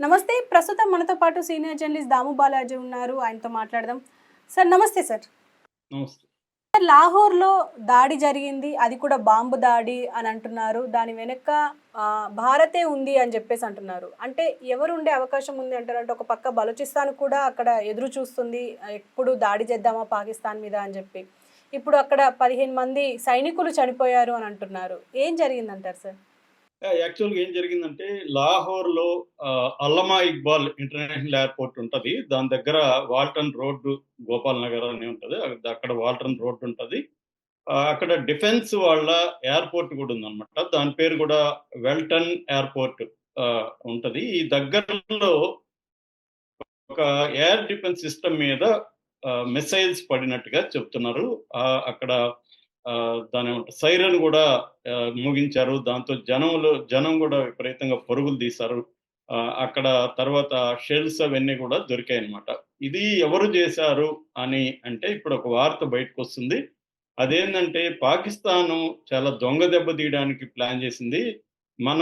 నమస్తే ప్రస్తుతం మనతో పాటు సీనియర్ జర్నలిస్ట్ దాము బాలాజీ ఉన్నారు. ఆయనతో మాట్లాడదాం. సార్ నమస్తే సార్. లాహోర్లో దాడి జరిగింది. అది కూడా బాంబు దాడి అని అంటున్నారు. దాని వెనక భారతే ఉంది అని చెప్పేసి అంటున్నారు. అంటే ఎవరు ఉండే అవకాశం ఉంది అంటారు? అంటే ఒక పక్క బలూచిస్తాన్ కూడా అక్కడ ఎదురు చూస్తుంది. ఎప్పుడు దాడి చేద్దామా పాకిస్తాన్ మీద అని చెప్పి. ఇప్పుడు అక్కడ పదిహేను మంది సైనికులు చనిపోయారు అని అంటున్నారు. ఏం జరిగిందంటారు సార్? యాక్చువల్గా ఏం జరిగిందంటే లాహోర్లో అల్లమా ఇక్బాల్ ఇంటర్నేషనల్ ఎయిర్పోర్ట్ ఉంటుంది. దాని దగ్గర వాల్టన్ రోడ్డు గోపాల్ నగర్ అని ఉంటుంది. అక్కడ- వాల్టన్ రోడ్డు ఉంటుంది. అక్కడ డిఫెన్స్ వాళ్ళ ఎయిర్పోర్ట్ కూడా ఉందన్నమాట. దాని పేరు కూడా వెల్టన్ ఎయిర్పోర్ట్ ఉంటుంది ఉంటది. ఈ దగ్గరలో ఒక ఎయిర్ డిఫెన్స్ సిస్టమ్ మీద మిసైల్స్ పడినట్టుగా చెప్తున్నారు. ఆ, అక్కడ దాని సైరన్ కూడా ముగించారు. దాంతో జనంలో జనం కూడా విపరీతంగా పరుగులు తీశారు. ఆ, అక్కడ తర్వాత షెల్స్ అవన్నీ కూడా దొరికాయి అన్నమాట ఇది ఎవరు చేశారు అని అంటే ఇప్పుడు ఒక వార్త బయటకు వస్తుంది అదేంటంటే పాకిస్తాన్ చాలా దొంగ దెబ్బ తీయడానికి ప్లాన్ చేసింది. మన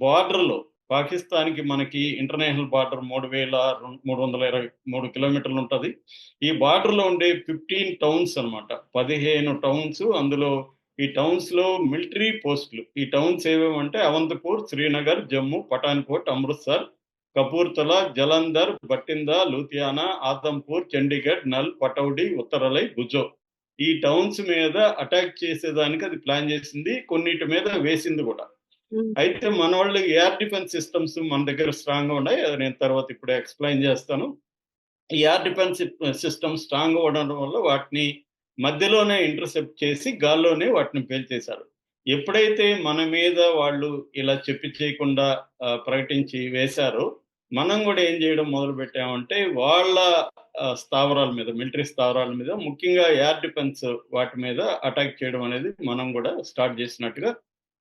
బార్డర్లో పాకిస్తాన్కి మనకి ఇంటర్నేషనల్ బార్డర్ మూడు వేల రెండు- మూడు వందల ఇరవై మూడు కిలోమీటర్లు ఉంటుంది. ఈ బార్డర్లో ఉండే ఫిఫ్టీన్ టౌన్స్ అన్నమాట. పదిహేను టౌన్స్ అందులో ఈ టౌన్స్లో మిలిటరీ పోస్టులు. ఈ టౌన్స్ ఏవేమంటే అవంతపూర్ శ్రీనగర్ జమ్మూ పఠాన్కోట్ అమృత్సర్ కపూర్తల జలంధర్ బట్టిందా లూథియానా ఆదంపూర్ చండీగఢ్ నల్ పటౌడి ఉత్తరలై గుజో. ఈ టౌన్స్ మీద అటాక్ చేసేదానికి అది ప్లాన్ చేసింది. కొన్నిటి మీద వేసింది కూడా. అయితే మన వాళ్ళు ఎయిర్ డిఫెన్స్ సిస్టమ్స్ మన దగ్గర స్ట్రాంగ్ ఉన్నాయి. అది నేను తర్వాత ఇప్పుడు ఎక్స్ప్లెయిన్ చేస్తాను. ఈ ఎయిర్ డిఫెన్స్ సిస్టమ్ స్ట్రాంగ్ అవ్వడం వల్ల వాటిని మధ్యలోనే ఇంటర్సెప్ట్ చేసి గాల్లోనే వాటిని పేల్చేశారు. ఎప్పుడైతే మన మీద వాళ్ళు ఇలా చెప్పి చేయకుండా ప్రకటించి వేశారో మనం కూడా ఏం చేయడం మొదలు పెట్టామంటే వాళ్ళ స్థావరాల మీద మిలిటరీ స్థావరాల మీద ముఖ్యంగా ఎయిర్ డిఫెన్స్ వాటి మీద అటాక్ చేయడం అనేది మనం కూడా స్టార్ట్ చేసినట్టుగా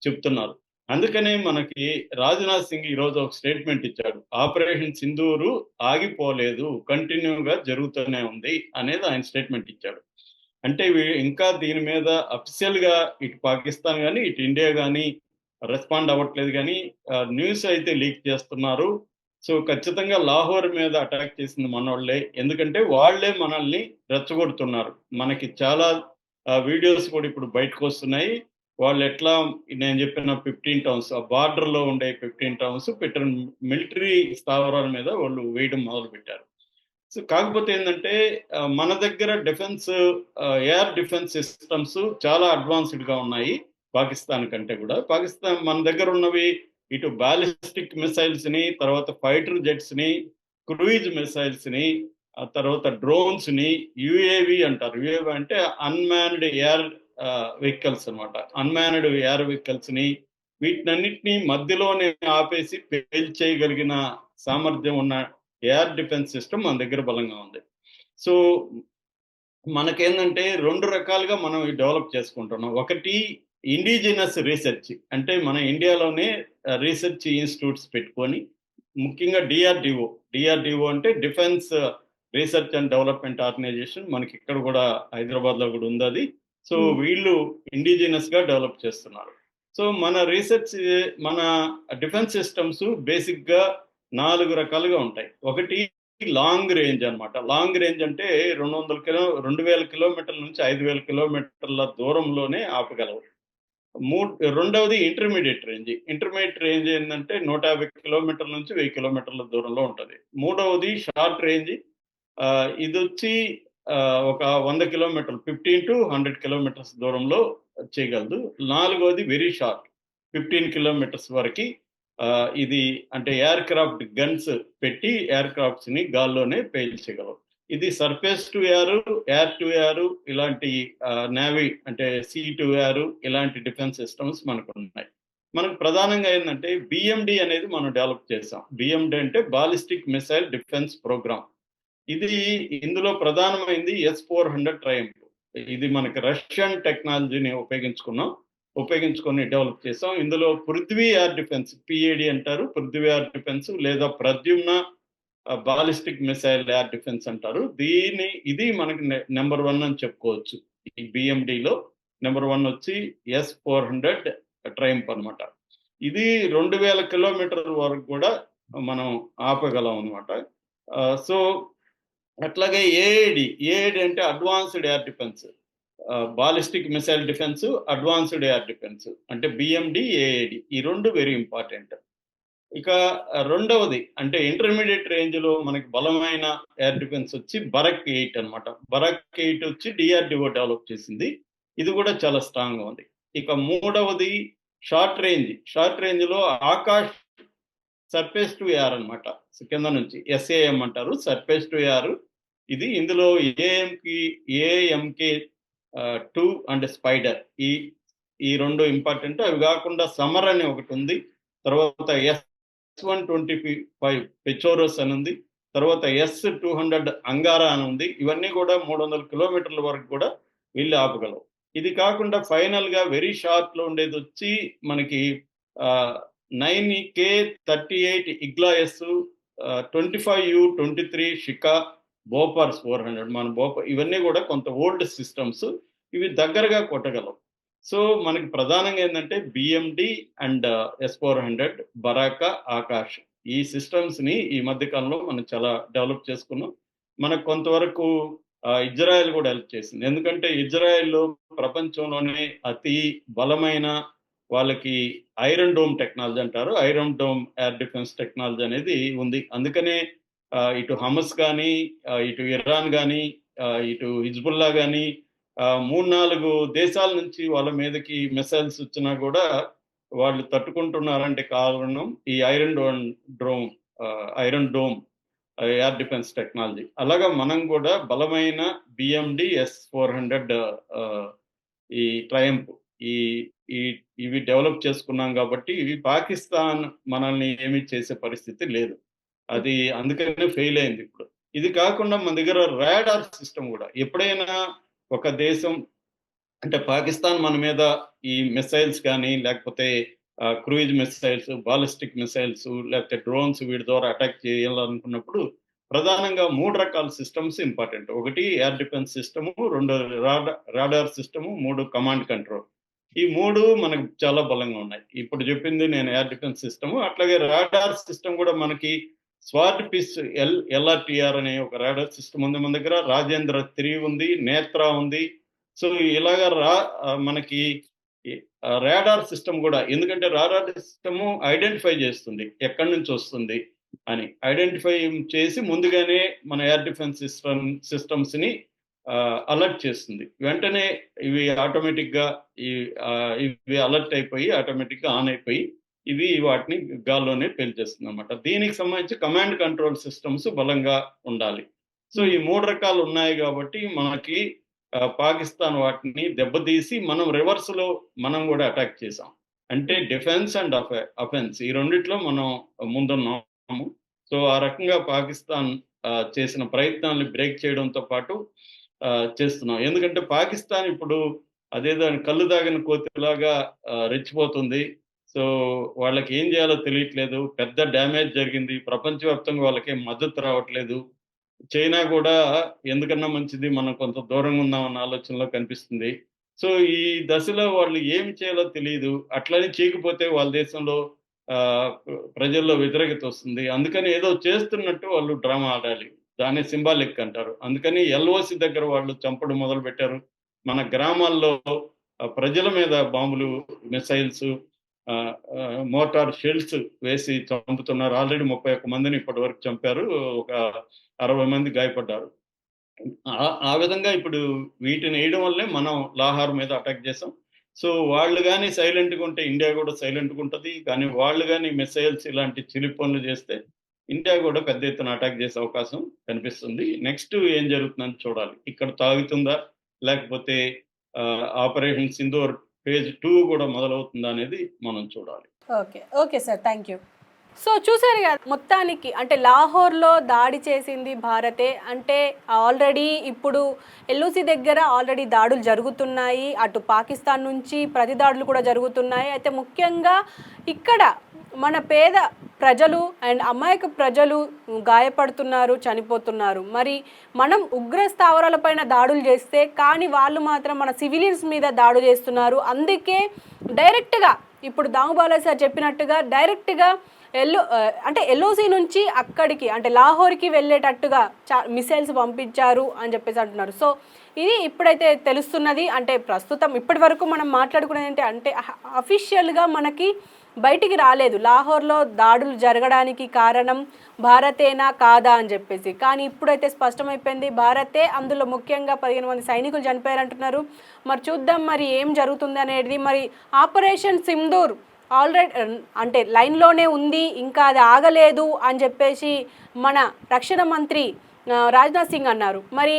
చెప్తున్నారు. అందుకనే మనకి రాజ్నాథ్ సింగ్ ఈ రోజు ఒక స్టేట్మెంట్ ఇచ్చాడు. ఆపరేషన్ సింధూరు ఆగిపోలేదు కంటిన్యూగా జరుగుతూనే ఉంది అనేది ఆయన స్టేట్మెంట్ ఇచ్చాడు. అంటే ఇంకా దీని మీద అఫీషియల్గా ఇటు పాకిస్తాన్ కానీ ఇటు ఇండియా కానీ రెస్పాండ్ అవ్వట్లేదు కానీ న్యూస్ అయితే లీక్ చేస్తున్నారు. సో ఖచ్చితంగా లాహోర్ మీద అటాక్ చేసింది మనోళ్ళే. ఎందుకంటే వాళ్ళే మనల్ని రెచ్చగొడుతున్నారు. మనకి చాలా వీడియోస్ కూడా ఇప్పుడు బయటకు వస్తున్నాయి. వాళ్ళు ఎట్లా నేను చెప్పిన ఫిఫ్టీన్ టౌన్స్ ఆ బార్డర్లో ఉండే ఫిఫ్టీన్ టౌన్స్ పెట్టిన మిలిటరీ స్థావరాల మీద వాళ్ళు వేయడం మొదలు పెట్టారు సో కాకపోతే ఏంటంటే మన దగ్గర డిఫెన్స్ ఎయిర్ డిఫెన్స్ సిస్టమ్స్ చాలా అడ్వాన్స్డ్గా ఉన్నాయి పాకిస్తాన్ కంటే కూడా. పాకిస్తాన్ మన దగ్గర ఉన్నవి ఇటు బాలిస్టిక్ మిసైల్స్ని తర్వాత ఫైటర్ జెట్స్ని క్రూయిజ్ మిసైల్స్ని ఆ తర్వాత డ్రోన్స్ని యుఏవి అంటారు. యుఏవి అంటే అన్మాన్డ్ ఎయిర్ వెహికల్స్ అన్నమాట. అన్మాన్డ్ ఎయిర్ వెహికల్స్ని వీటినన్నిటిని మధ్యలోనే ఆపేసి పేల్ చేయగలిగిన సామర్థ్యం ఉన్న ఎయిర్ డిఫెన్స్ సిస్టమ్ మన దగ్గర బలంగా ఉంది. సో మనకేంటంటే రెండు రకాలుగా మనం డెవలప్ చేసుకుంటున్నాం. ఒకటి ఇండిజినస్ రీసెర్చ్ అంటే మన ఇండియాలోనే రీసెర్చ్ ఇన్స్టిట్యూట్స్ పెట్టుకొని ముఖ్యంగా డిఆర్డిఓ డిఆర్డిఓ అంటే defence research and development organisation మనకి ఇక్కడ కూడా హైదరాబాద్లో కూడా ఉంది అది. So Hmm. వీళ్ళు ఇండిజినస్గా డెవలప్ చేస్తున్నారు. సో మన రీసెర్చ్ మన డిఫెన్స్ సిస్టమ్స్ బేసిక్గా నాలుగు రకాలుగా ఉంటాయి. ఒకటి లాంగ్ రేంజ్ అన్నమాట. లాంగ్ రేంజ్ అంటే రెండు వందల కిలో రెండు వేల కిలోమీటర్ల నుంచి ఐదు వేల కిలోమీటర్ల దూరంలోనే ఆపగలవు. మూడు రెండవది ఇంటర్మీడియట్ రేంజ్ ఇంటర్మీడియట్ రేంజ్ ఏంటంటే నూట యాభై కిలోమీటర్ల నుంచి వెయ్యి కిలోమీటర్ల దూరంలో ఉంటుంది. మూడవది షార్ట్ రేంజ్ ఇది వచ్చి ఒక వంద కిలోమీటర్లు ఫిఫ్టీన్ టు హండ్రెడ్ కిలోమీటర్స్ దూరంలో చేయగలదు. నాలుగవది వెరీ షార్ట్ ఫిఫ్టీన్ కిలోమీటర్స్ వరకు ఇది అంటే ఎయిర్ క్రాఫ్ట్ గన్స్ పెట్టి ఎయిర్ క్రాఫ్ట్స్ని గాల్లోనే పేల్చగలవు. ఇది surface to air air to air ఇలాంటి నేవీ అంటే సీ టు ఎయిర్ ఇలాంటి డిఫెన్స్ సిస్టమ్స్ మనకు ఉన్నాయి మనకు ప్రధానంగా ఏంటంటే బిఎండి అనేది మనం డెవలప్ చేసాం బిఎండి అంటే బాలిస్టిక్ మిసైల్ డిఫెన్స్ ప్రోగ్రామ్ ఇది ఇందులో ప్రధానమైంది ఎస్ ఫోర్ హండ్రెడ్ ట్రయంప్ ఇది మనకి రష్యన్ టెక్నాలజీని ఉపయోగించుకున్నాం ఉపయోగించుకొని డెవలప్ చేసాం. ఇందులో పృథ్వీ ఎయిర్ డిఫెన్స్ పిఏడి అంటారు. పృథ్వీ ఎయిర్ డిఫెన్స్ లేదా Pradyumna ballistic missile air defence అంటారు. దీని ఇది మనకి నెంబర్ వన్ అని చెప్పుకోవచ్చు. ఈ బిఎండిలో నెంబర్ వన్ వచ్చి ఎస్ ఫోర్ హండ్రెడ్ ట్రైంప్ అనమాట ఇది రెండు వేల కిలోమీటర్ వరకు కూడా మనం ఆపగలం అనమాట సో అట్లాగే ఏఐడి ఏఐడి అంటే advanced air defence ballistic missile defence advanced air defence అంటే బిఎండి ఏఐడి ఈ రెండు వెరీ ఇంపార్టెంట్ ఇక రెండవది అంటే ఇంటర్మీడియట్ రేంజ్లో మనకి బలమైన ఎయిర్ డిఫెన్స్ వచ్చి బరక్ ఎయిట్ అన్నమాట. బరక్ ఎయిట్ వచ్చి డిఆర్డిఓ డెవలప్ చేసింది. ఇది కూడా చాలా స్ట్రాంగ్గా ఉంది. ఇక మూడవది షార్ట్ రేంజ్ షార్ట్ రేంజ్లో ఆకాష్ సర్ఫేస్ టు ఏఆర్ అనమాట కింద నుంచి ఎస్ఏఎం అంటారు. సర్ఫేస్ టు ఏఆర్ ఇది ఇందులో ఏఎంకి ఏఎంకే టూ అండ్ స్పైడర్ ఈ ఈ రెండు ఇంపార్టెంట్ అవి కాకుండా సమర్ అని ఒకటి ఉంది. తర్వాత S one twenty five Pechoras అని ఉంది. తర్వాత ఎస్ టూ హండ్రెడ్ అంగారా అని ఉంది. ఇవన్నీ కూడా మూడు వందల కిలోమీటర్ల వరకు కూడా వీళ్ళు ఆపగలవు. ఇది కాకుండా ఫైనల్గా వెరీ షార్ట్లో ఉండేది వచ్చి మనకి nine K thirty eight Igla S twenty five U twenty three Shikha బోపార్స్ four hundred మన బోపా ఇవన్నీ కూడా కొంత ఓల్డ్ సిస్టమ్స్ ఇవి దగ్గరగా కొట్టగలవు. సో మనకి ప్రధానంగా ఏంటంటే BMD and S four hundred బరాకా Akash ఈ సిస్టమ్స్ని ఈ మధ్యకాలంలో మనం చాలా డెవలప్ చేసుకున్నాం. మనకు కొంతవరకు ఇజ్రాయెల్ కూడా హెల్ప్ చేసింది. ఎందుకంటే ఇజ్రాయెల్లో ప్రపంచంలోనే అతి బలమైన వాళ్ళకి ఐరన్ డోమ్ టెక్నాలజీ అంటారు. Iron dome air defence technology అనేది ఉంది. అందుకనే ఇటు హమస్ కానీ ఇటు ఇరాన్ కానీ ఇటు హిజ్బుల్లా కానీ మూడు నాలుగు దేశాల నుంచి వాళ్ళ మీదకి మిసైల్స్ వచ్చినా కూడా వాళ్ళు తట్టుకుంటున్నారంటే కారణం ఈ ఐరన్ డోన్ drome iron dome air defence technology. అలాగా మనం కూడా బలమైన బిఎండి ఎస్ ఫోర్ హండ్రెడ్ ఈ ట్రయంప్ ఈ ఈ ఇవి డెవలప్ చేసుకున్నాం కాబట్టి ఇవి పాకిస్తాన్ మనల్ని ఏమీ చేసే పరిస్థితి లేదు. అది అందుకనే ఫెయిల్ అయింది ఇప్పుడు. ఇది కాకుండా మన దగ్గర రాడార్ సిస్టమ్ కూడా. ఎప్పుడైనా ఒక దేశం అంటే పాకిస్తాన్ మన మీద ఈ మిసైల్స్ కానీ లేకపోతే క్రూయిజ్ మిసైల్స్ బాలిస్టిక్ మిసైల్స్ లేకపోతే డ్రోన్స్ వీటి ద్వారా అటాక్ చేయాలనుకున్నప్పుడు ప్రధానంగా మూడు రకాల సిస్టమ్స్ ఇంపార్టెంట్ ఒకటి ఎయిర్ డిఫెన్స్ సిస్టము రెండు రాడార్ సిస్టము మూడు కమాండ్ కంట్రోల్ ఈ మూడు మనకు చాలా బలంగా ఉన్నాయి. ఇప్పుడు చెప్పింది నేను ఎయిర్ డిఫెన్స్ సిస్టమ్ అట్లాగే రాడార్ సిస్టమ్ కూడా మనకి స్వాట్ పిస్ ఎల్ ఎల్ఆర్టిఆర్ అనే ఒక రాడార్ సిస్టమ్ ఉంది మన దగ్గర. రాజేంద్ర త్రీ ఉంది నేత్ర ఉంది. సో ఇలాగ రా మనకి రాడార్ సిస్టమ్ కూడా ఎందుకంటే రాడార్ సిస్టమ్ ఐడెంటిఫై చేస్తుంది ఎక్కడి నుంచి వస్తుంది అని. ఐడెంటిఫై చేసి ముందుగానే మన ఎయిర్ డిఫెన్స్ సిస్టమ్ సిస్టమ్స్ని అలర్ట్ చేస్తుంది. వెంటనే ఇవి ఆటోమేటిక్గా ఇవి అలర్ట్ అయిపోయి ఆటోమేటిక్గా ఆన్ అయిపోయి ఇవి వాటిని గాల్లోనే పేల్చేస్తుంది అనమాట దీనికి సంబంధించి కమాండ్ కంట్రోల్ సిస్టమ్స్ బలంగా ఉండాలి. సో ఈ మూడు రకాలు ఉన్నాయి కాబట్టి మనకి పాకిస్తాన్ వాటిని దెబ్బతీసి మనం రివర్స్లో మనం కూడా అటాక్ చేసాం అంటే డిఫెన్స్ అండ్ అఫెన్స్ ఈ రెండిట్లో మనం ముందున్నాము. సో ఆ రకంగా పాకిస్తాన్ చేసిన ప్రయత్నాన్ని బ్రేక్ చేయడంతో పాటు చేస్తున్నాం. ఎందుకంటే పాకిస్తాన్ ఇప్పుడు అదేదో కళ్ళు తాగిన కోతిలాగా రెచ్చిపోతుంది. సో వాళ్ళకి ఏం చేయాలో తెలియట్లేదు. పెద్ద డ్యామేజ్ జరిగింది. ప్రపంచవ్యాప్తంగా వాళ్ళకి మద్దతు రావట్లేదు. చైనా కూడా ఎందుకన్నా మంచిది? మనం కొంత దూరంగా ఉన్నామన్న ఆలోచనలో కనిపిస్తుంది. సో ఈ దశలో వాళ్ళు ఏం చేయాలో తెలియదు. అట్లనే చీకిపోతే వాళ్ళ దేశంలో ఆ, ప్రజల్లో వ్యతిరేకత వస్తుంది. అందుకని ఏదో చేస్తున్నట్టు వాళ్ళు డ్రామా ఆడాలి. దాన్ని సింబాలిక్ అంటారు. అందుకని ఎల్ఓసి దగ్గర వాళ్ళు చంపడం మొదలు పెట్టారు మన గ్రామాల్లో ప్రజల మీద బాంబులు మిసైల్స్ మోటార్ షెల్స్ వేసి చంపుతున్నారు. ఆల్రెడీ ముప్పై ఒక్క మందిని ఇప్పటి వరకు చంపారు. ఒక అరవై మంది గాయపడ్డారు. ఆ- విధంగా ఇప్పుడు వీటిని వేయడం వల్లే మనం లాహార్ మీద అటాక్ చేసాం సో వాళ్ళు కానీ సైలెంట్గా ఉంటే ఇండియా కూడా సైలెంట్గా ఉంటుంది. కానీ వాళ్ళు కానీ మిసైల్స్ ఇలాంటి చిలి పనులు చేస్తే ఇండియా కూడా పెద్ద ఎత్తున అటాక్ చేసే అవకాశం కనిపిస్తుంది. నెక్స్ట్ ఏం జరుగుతుందని చూడాలి. ఇక్కడ తాగుతుందా? లేకపోతే ఆపరేషన్ సింధూర్ ఫేజ్ టూ కూడా మొదలవుతుందా అనేది మనం చూడాలి. Okay okay sir thank you. So చూసారు కదా మొత్తానికి అంటే లాహోర్లో దాడి చేసింది భారతే అంటే ఆల్రెడీ ఇప్పుడు ఎల్ఓసి దగ్గర ఆల్రెడీ దాడులు జరుగుతున్నాయి అటు పాకిస్తాన్ నుంచి ప్రతి దాడులు కూడా జరుగుతున్నాయి. అయితే ముఖ్యంగా ఇక్కడ మన పేద ప్రజలు అండ్ అమాయక ప్రజలు గాయపడుతున్నారు చనిపోతున్నారు. మరి మనం ఉగ్ర స్థావరాలపైన దాడులు చేస్తే కానీ వాళ్ళు మాత్రం మన సివిలియన్స్ మీద దాడులు చేస్తున్నారు. అందుకే డైరెక్ట్గా ఇప్పుడు దాముబాలా సార్ చెప్పినట్టుగా డైరెక్ట్గా ఎల్లో అంటే ఎల్ఓసి నుంచి అక్కడికి అంటే లాహోర్కి వెళ్ళేటట్టుగా చా మిసైల్స్ పంపించారు అని చెప్పేసి అంటున్నారు. సో ఇది ఇప్పుడైతే తెలుస్తున్నది. అంటే ప్రస్తుతం ఇప్పటి వరకు మనం మాట్లాడుకునేది ఏంటి అంటే అఫీషియల్గా మనకి బయటికి రాలేదు. లాహోర్లో దాడులు జరగడానికి కారణం భారతేనా కాదా అని చెప్పేసి. కానీ ఇప్పుడైతే స్పష్టమైపోయింది భారతే అందులో ముఖ్యంగా పదిహేను మంది సైనికులు చనిపోయారంటున్నారు. మరి చూద్దాం మరి ఏం జరుగుతుంది అనేది. మరి ఆపరేషన్ సింధూర్ ఆల్రెడీ అంటే లైన్లోనే ఉంది ఇంకా అది ఆగలేదు అని చెప్పేసి మన రక్షణ మంత్రి రాజ్నాథ్ సింగ్ అన్నారు. మరి